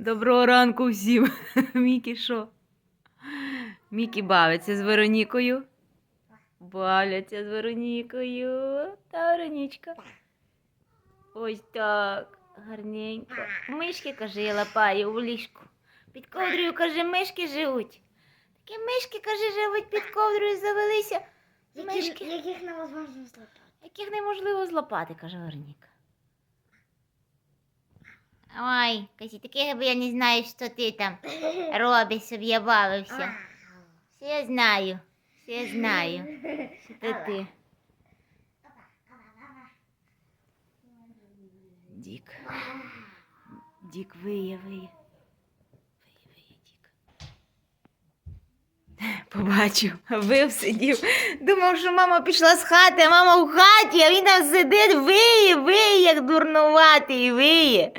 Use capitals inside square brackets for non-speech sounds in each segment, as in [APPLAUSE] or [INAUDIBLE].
Доброго ранку всім. [LAUGHS] Мікі що? Мікі бавиться з Веронікою. Бавляться з Веронікою. Та Веронічка. Ось так. Гарненько. Мишки, каже, я лапаю у ліжку. Під ковдрою, каже, мишки живуть. Такі мишки, каже, живуть під ковдрою, завелися. Яких, Мишки, яких невозможно злопати. яких неможливо злопати, каже Вероніка. Ой, Касі, таке я не знаю, що ти там робиш, щоб я бавився. Все знаю, все знаю, що це ти. Дік. Дік виє, виє. Виє, виє, Дік. Побачив, вив сидів. Думав, що мама пішла з хати, а мама в хаті, а він там сидить, виє, виє, як дурнуватий, виє.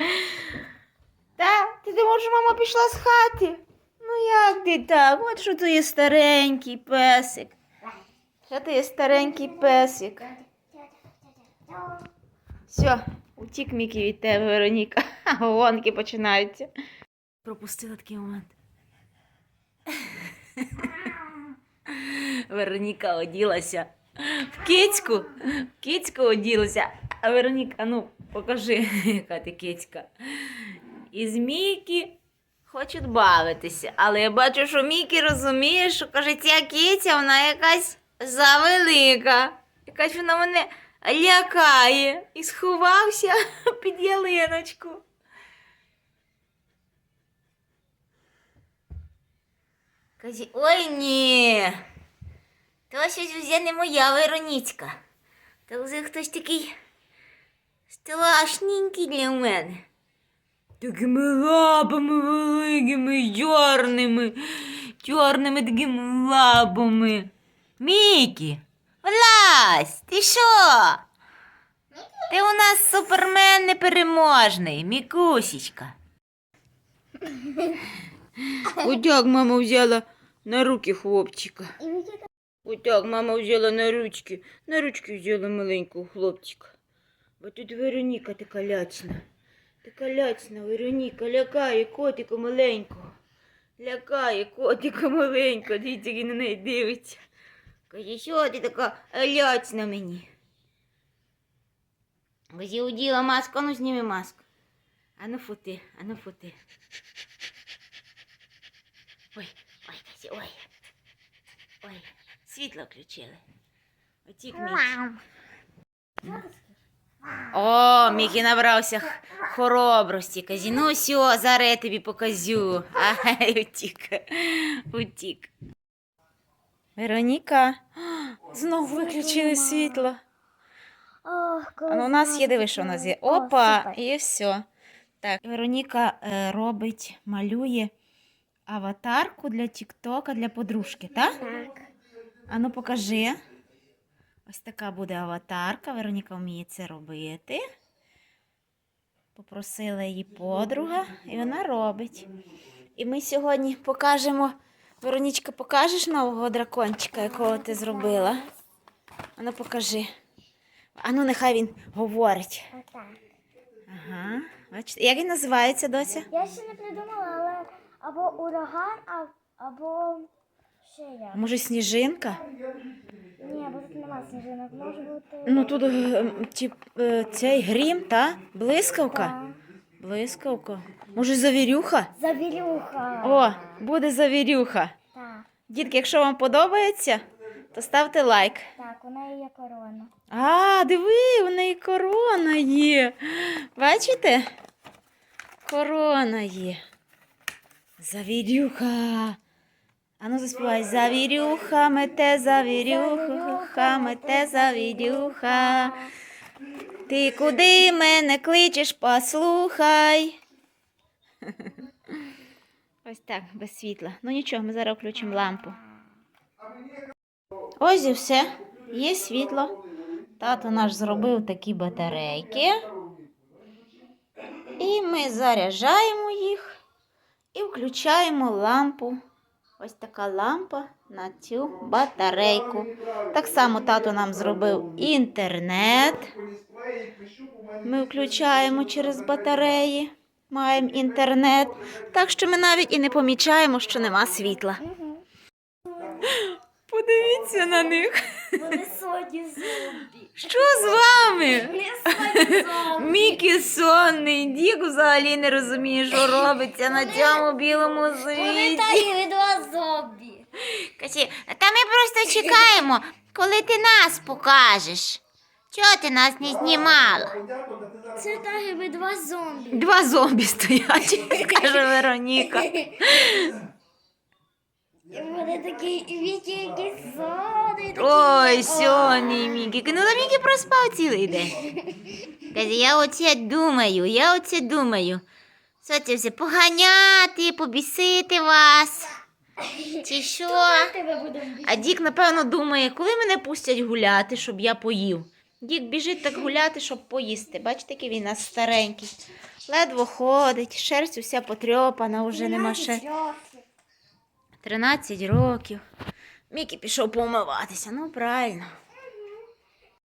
Та, ти думав, що мама пішла з хати? Ну як ти так? От що ти є старенький песик. Що ти є старенький песик. Все, утік Мікі від тебе, Вероніка. [LAUGHS] Гонки починаються. Пропустила такий момент. [LAUGHS] Вероніка оділася в кицьку. В кицьку оділася. А Вероніка, ну, покажи, [LAUGHS] яка ти кицька. І з Мікі хочуть бавитися. Але я бачу, що Мікі розуміє, що каже, ця киця, вона якась завелика. Якась вона мене лякає. І сховався [LAUGHS] під ялиночку. Каже, ой ні. То щось вже не моя Вероніцька. То вже хтось такий страшненький для мене. Такими лапами великими, чорними, чорними такими лапами. Мікі, влазь, ти що? Ти у нас супермен непереможний, Мікусічка. Отак мама взяла на руки хлопчика. Отак мама взяла на ручки, на ручки взяла маленького хлопчика. Бо тут Вероніка така лячна. Така лячна Вероніка, лякає котика маленького. Лякає котика маленького, дивіться, він на неї дивиться. Каже, що ти така лячна мені? Каже, уділа маску, а ну зніми маску. Ану фути, ану фути. Ой, ой, Кася, ой. Ой, світло включили. Отік Мікі. О, Мікі набрався хоробрості. Казі, ну все, зараз я тобі показю. [LAUGHS] Ай, утік. Утік. Вероніка, знову виключили світло. А ну, у нас є, диви, що у нас є. Опа, і все. Так, Вероніка е, робить, малює аватарку для Тіктока для подружки, так? Так. А ну покажи. Ось така буде аватарка. Вероніка вміє це робити. Попросила її подруга, і вона робить. І ми сьогодні покажемо. Веронічка, покажеш нового дракончика, якого ти зробила? Ану, покажи. Ану, нехай він говорить. Отак. Ага. Бачите, як він називається, доця? Я ще не придумала, але або ураган, або ще як. Може сніжинка? Ні, бо тут нема сніжинок. Може бути. Ну тут е, ті, е, цей грім, та? Блискавка. Так. Блискавка. Може, завірюха? Завірюха. О, буде завірюха. Так, Дітки, якщо вам подобається, то ставте лайк. так, у неї є корона. А, диви, у неї корона є. Бачите? Корона є. Завірюха. Ану заспівай. Завірюха, мете, завірюха, мете, завірюха. Ти куди мене кличеш, послухай. [LAUGHS] Ось так, без світла. Ну нічого, ми зараз включимо лампу. Ось і все. Є світло. Тато наш зробив такі батарейки. І ми заряджаємо їх і включаємо лампу. Ось така лампа на цю батарейку. Так само тато нам зробив інтернет. Ми включаємо через батареї. маємо інтернет, так що ми навіть і не помічаємо, що нема світла. Подивіться на них. Вони соні зомбі. Що з вами? Вони соні зомбі. Мікі сонний, Дік взагалі не розуміє, що робиться на цьому білому Вони світі. та і два зомбі. Каже, та ми просто чекаємо, коли ти нас покажеш. Чого ти нас не знімала? Це та і два зомбі. Два зомбі стоять, [LAUGHS] каже Вероніка. І вони такі, і Вікі сони. Ой, сьогодні Мікі. Ну, та Мікі проспав цілий день. Каже, я оце думаю, я оце думаю. Що це все поганяти, побісити вас? Чи що? А Дік, напевно, думає, коли мене пустять гуляти, щоб я поїв. Дік біжить так гуляти, щоб поїсти. Бачите, який він у нас старенький. Ледве ходить, шерсть уся потрьопана, вже нема ще. 12 років. 13 років. Мікі пішов помиватися. Ну, правильно.